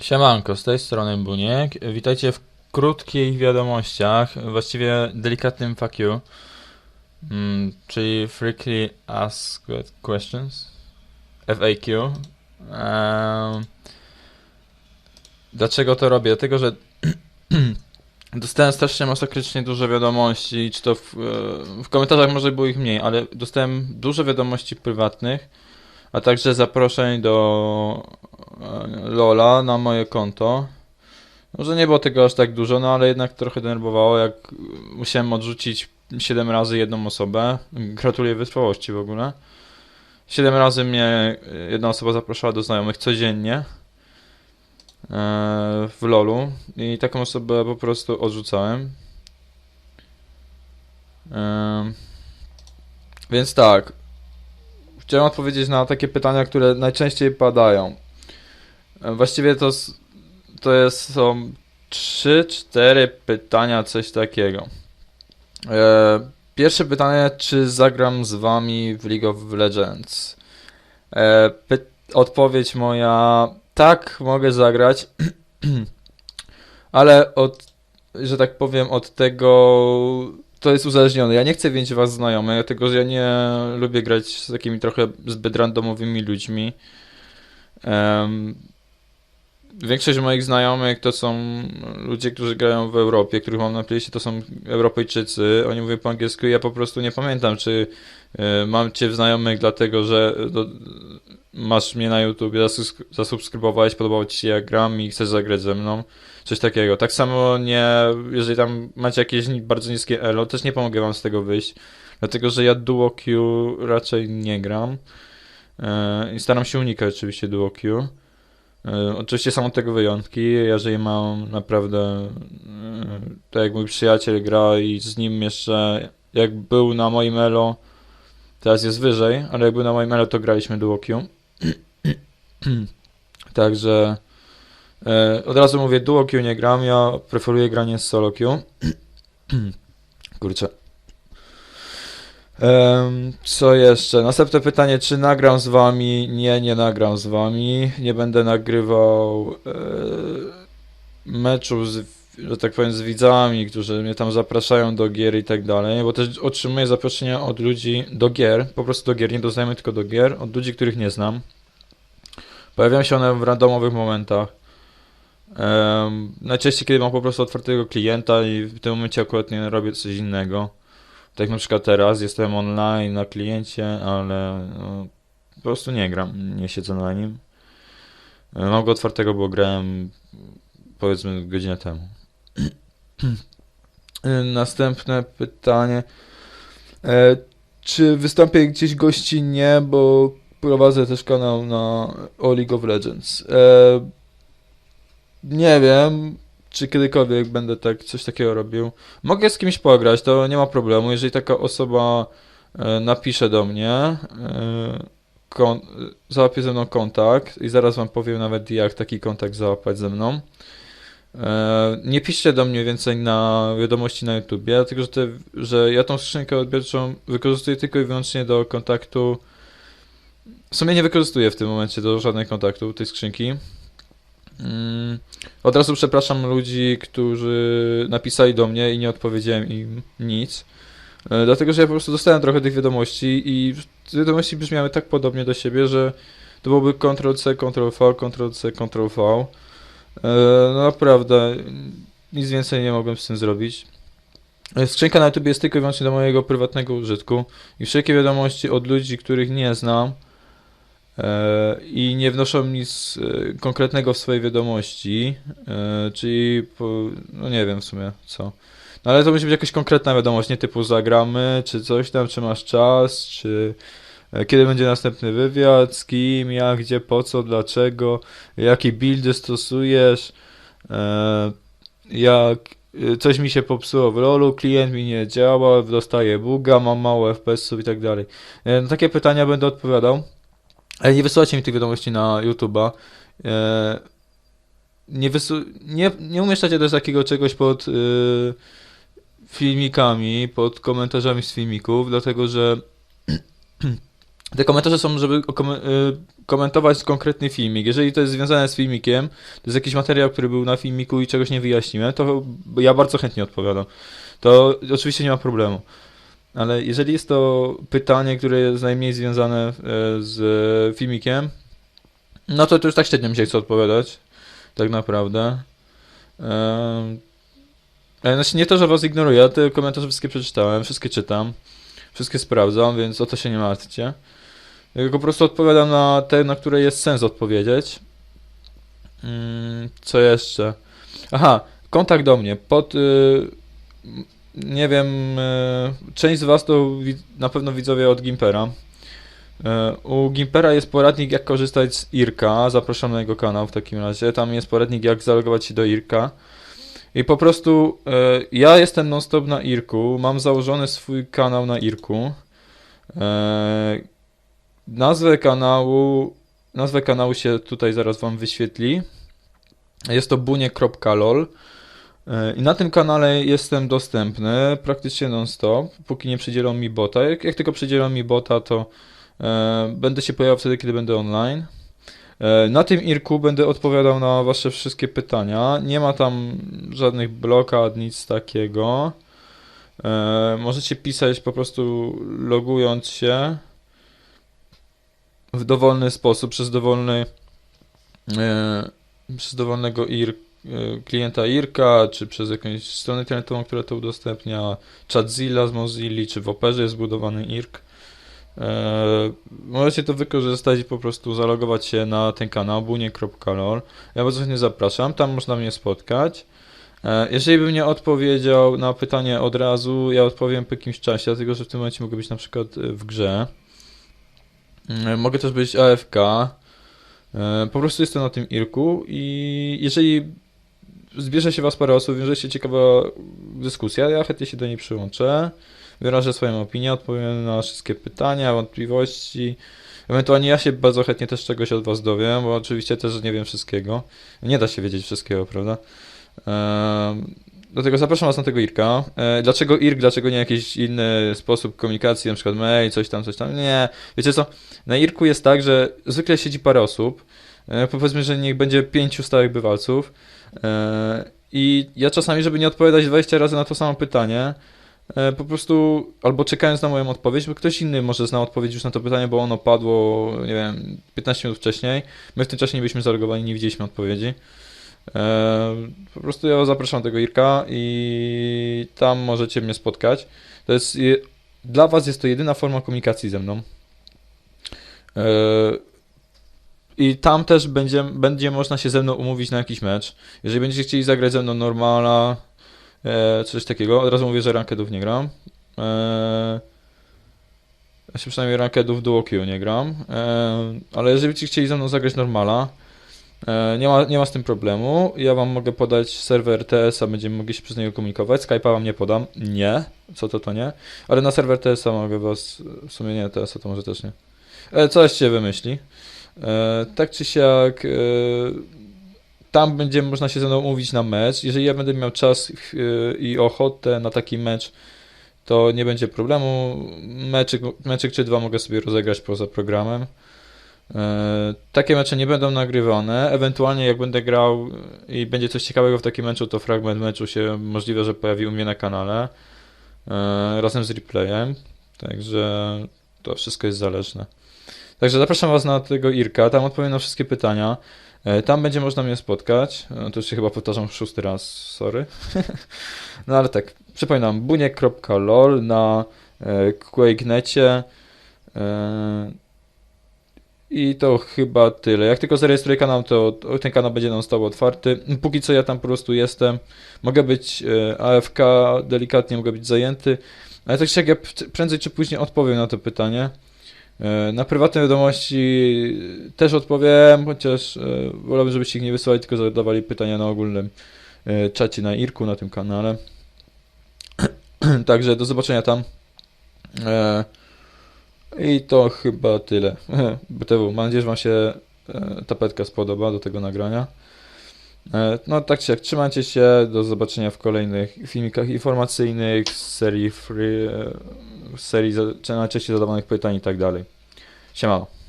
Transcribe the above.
Siemanko, z tej strony Buniek. Witajcie w krótkich wiadomościach, właściwie delikatnym fuck you, mm, czyli Frequently Asked Questions, FAQ. Dlaczego to robię? Dlatego, że dostałem strasznie masakrycznie dużo wiadomości, czy to w, w komentarzach może było ich mniej, ale dostałem dużo wiadomości prywatnych, a także zaproszeń do Lola na moje konto. Może nie było tego aż tak dużo, no ale jednak trochę denerwowało, jak musiałem odrzucić 7 razy jedną osobę. Gratuluję wytrwałości w ogóle. 7 razy mnie jedna osoba zapraszała do znajomych codziennie e, w LoLu i taką osobę po prostu odrzucałem. Em, Więc tak, chciałem odpowiedzieć na takie pytania, które najczęściej padają. Właściwie to, to jest, są 3-4 pytania, coś takiego. E, Pierwsze pytanie, czy zagram z wami w League of Legends? E, odpowiedź moja, tak, mogę zagrać, ale od, że tak powiem, od tego to jest uzależnione. Ja nie chcę mieć was znajomych, dlatego że ja nie lubię grać z takimi trochę zbyt randomowymi ludźmi. Em, większość moich znajomych to są ludzie, którzy grają w Europie, których mam na playliście, to są Europejczycy. Oni mówią po angielsku i ja po prostu nie pamiętam, czy e, mam cię w znajomych dlatego, że do, masz mnie na YouTube, zasubskrybowałeś, podobało ci się jak gram i chcesz zagrać ze mną. Coś takiego. Tak samo nie, jeżeli tam macie jakieś bardzo niskie elo, też nie pomogę wam z tego wyjść, dlatego że ja duo Q raczej nie gram e, i staram się unikać oczywiście duo Q. E, Oczywiście są od tego wyjątki, jeżeli mam naprawdę e, tak jak mój przyjaciel gra i z nim jeszcze jak był na moim elo, teraz jest wyżej, ale jak był na moim elo to graliśmy duo Q. Także e, od razu mówię duo Q nie gram, ja preferuję granie z solo Q. Kurczę. Co jeszcze? Następne pytanie, czy nagram z wami? Nie, nie nagram z wami. Nie będę nagrywał e, meczów, z, że tak powiem, z widzami, którzy mnie tam zapraszają do gier i tak dalej, bo też otrzymuję zaproszenia od ludzi do gier, po prostu do gier, nie do znajomych, tylko do gier, od ludzi, których nie znam. Pojawiają się one w randomowych momentach. Em, najczęściej, kiedy mam po prostu otwartego klienta i w tym momencie akurat nie robię coś innego. Tak na przykład teraz jestem online na kliencie, ale no, po prostu nie gram, nie siedzę na nim. Mam go otwartego, bo grałem powiedzmy godzinę temu. Następne pytanie. E, czy wystąpię gdzieś gościnnie, bo prowadzę też kanał na o League of Legends. E, nie wiem, czy kiedykolwiek będę tak coś takiego robił. Mogę z kimś pograć, to nie ma problemu. Jeżeli taka osoba e, napisze do mnie, e, kon, załapie ze mną kontakt i zaraz wam powiem nawet jak taki kontakt załapać ze mną. E, nie piszcie do mnie więcej na wiadomości na YouTubie, dlatego że, te, że ja tą skrzynkę odbiorczą wykorzystuję tylko i wyłącznie do kontaktu. W sumie nie wykorzystuję w tym momencie do żadnych kontaktów tej skrzynki. Mm, od razu przepraszam ludzi, którzy napisali do mnie i nie odpowiedziałem im nic. E, Dlatego, że ja po prostu dostałem trochę tych wiadomości i te wiadomości brzmiały tak podobnie do siebie, że to byłoby Ctrl-C, Ctrl-V, Ctrl-C, Ctrl-V. E, No naprawdę, nic więcej nie mogłem z tym zrobić. E, Skrzynka na YouTube jest tylko i wyłącznie do mojego prywatnego użytku i wszelkie wiadomości od ludzi, których nie znam i nie wnoszą nic e, konkretnego w swojej wiadomości, e, czyli no nie wiem w sumie co. No ale to musi być jakaś konkretna wiadomość, nie typu zagramy, czy coś tam, czy masz czas, czy e, kiedy będzie następny wywiad, z kim, jak, gdzie, po co, dlaczego, jakie buildy stosujesz, e, jak e, coś mi się popsuło w rolu, klient mi nie działa, dostaję buga, mam mało FPS-ów i tak dalej. E, Na takie pytania będę odpowiadał, nie wysyłajcie mi tych wiadomości na YouTube'a. E, Nie, wysu- nie, nie umieszczacie też takiego czegoś pod y, filmikami, pod komentarzami z filmików, dlatego że Te komentarze są, żeby y, komentować konkretny filmik. Jeżeli to jest związane z filmikiem, to jest jakiś materiał, który był na filmiku i czegoś nie wyjaśniłem, to ja bardzo chętnie odpowiadam. To oczywiście nie ma problemu. Ale jeżeli jest to pytanie, które jest najmniej związane e, z filmikiem, no to, to już tak średnio mi się chce odpowiadać. Tak naprawdę. Ehm, znaczy nie to, że was ignoruję, te komentarze wszystkie przeczytałem, wszystkie czytam, wszystkie sprawdzam, więc o to się nie martwcie. Ja po prostu odpowiadam na te, na które jest sens odpowiedzieć. Mm, co jeszcze? Aha, kontakt do mnie. Pod. Nie wiem, y, część z Was to na pewno widzowie od Gimpera. Y, u Gimpera jest poradnik, jak korzystać z Irka. Zapraszam na jego kanał w takim razie. Tam jest poradnik, jak zalogować się do Irka. I po prostu ja jestem non-stop na Irku. Mam założony swój kanał na Irku. Nazwę kanału, nazwę kanału się tutaj zaraz Wam wyświetli. Jest to bunie.lol. E, I na tym kanale jestem dostępny praktycznie non-stop, póki nie przydzielą mi bota. Jak, jak tylko przydzielą mi bota, to e, będę się pojawiał wtedy, kiedy będę online. E, na tym IRKU będę odpowiadał na Wasze wszystkie pytania. Nie ma tam żadnych blokad, nic takiego. E, możecie pisać po prostu logując się w dowolny sposób, przez dowolny e, przez dowolnego IR, e, klienta IRKA, czy przez jakąś stronę internetową, która to udostępnia, Chatzilla z Mozilla, czy w Operze jest zbudowany IRK. E, możecie to wykorzystać i po prostu zalogować się na ten kanał bunie.lol. Ja bardzo chętnie zapraszam, tam można mnie spotkać. E, jeżeli bym nie odpowiedział na pytanie od razu, ja odpowiem po jakimś czasie, dlatego że w tym momencie mogę być na przykład w grze. E, mogę też być AFK. E, po prostu jestem na tym IRKU i jeżeli zbierze się Was parę osób, jeżeli się ciekawa dyskusja, ja chętnie się do niej przyłączę, wyrażę swoją opinię, odpowiem na wszystkie pytania, wątpliwości. Ewentualnie ja się bardzo chętnie też czegoś od Was dowiem, bo oczywiście też nie wiem wszystkiego. Nie da się wiedzieć wszystkiego, prawda? Dlatego zapraszam Was na tego IRKA. E, dlaczego IRK, dlaczego nie jakiś inny sposób komunikacji, na przykład mail, coś tam, coś tam? Nie. Wiecie co, na IRKu jest tak, że zwykle siedzi parę osób, e, powiedzmy, że niech będzie pięciu stałych bywalców e, i ja czasami, żeby nie odpowiadać 20 razy na to samo pytanie, po prostu albo czekając na moją odpowiedź, bo ktoś inny może znał odpowiedź już na to pytanie, bo ono padło, nie wiem, 15 minut wcześniej. My w tym czasie nie byliśmy zalogowani, nie widzieliśmy odpowiedzi. Po prostu ja zapraszam tego Irka i tam możecie mnie spotkać. To jest, dla Was jest to jedyna forma komunikacji ze mną. I tam też będzie, będzie można się ze mną umówić na jakiś mecz. Jeżeli będziecie chcieli zagrać ze mną normala, e, coś takiego, od razu mówię, że rankedów nie gram. E, ja się przynajmniej rankedów duo nie gram. E, ale jeżeli będziecie chcieli ze mną zagrać normala, nie ma, nie ma z tym problemu. Ja wam mogę podać serwer TS-a, będziemy mogli się przez niego komunikować. Skype'a wam nie podam. Nie. Co to, to nie. Ale na serwer TS-a mogę was... W sumie nie, TS-a to może też nie. E, coś się wymyśli. E, tak czy siak... Tam będzie można się ze mną umówić na mecz. Jeżeli ja będę miał czas i ochotę na taki mecz, to nie będzie problemu. Meczyk, meczyk czy dwa mogę sobie rozegrać poza programem. E, takie mecze nie będą nagrywane. Ewentualnie jak będę grał i będzie coś ciekawego w takim meczu, to fragment meczu się możliwe, że pojawi u mnie na kanale e, razem z replayem. Także to wszystko jest zależne. Także zapraszam Was na tego Irka, tam odpowiem na wszystkie pytania. E, tam będzie można mnie spotkać. To już się chyba powtarzam szósty raz, sorry. no ale tak, przypominam, buniek.lol na QuakeNecie. I to chyba tyle. Jak tylko zarejestruję kanał, to ten kanał będzie nam stał otwarty. Póki co ja tam po prostu jestem. Mogę być e, AFK, delikatnie mogę być zajęty. Ale tak jak ja prędzej czy później odpowiem na to pytanie. E, na prywatne wiadomości też odpowiem, chociaż e, wolałbym, żebyście ich nie wysłali, tylko zadawali pytania na ogólnym czacie na Irku, na tym kanale. Także do zobaczenia tam. I to chyba tyle. BTW, mam nadzieję, że Wam się e, tapetka spodoba do tego nagrania. E, no tak jak, trzymajcie się, do zobaczenia w kolejnych filmikach informacyjnych z serii free, e, serii najczęściej zadawanych pytań i tak dalej. Siemano.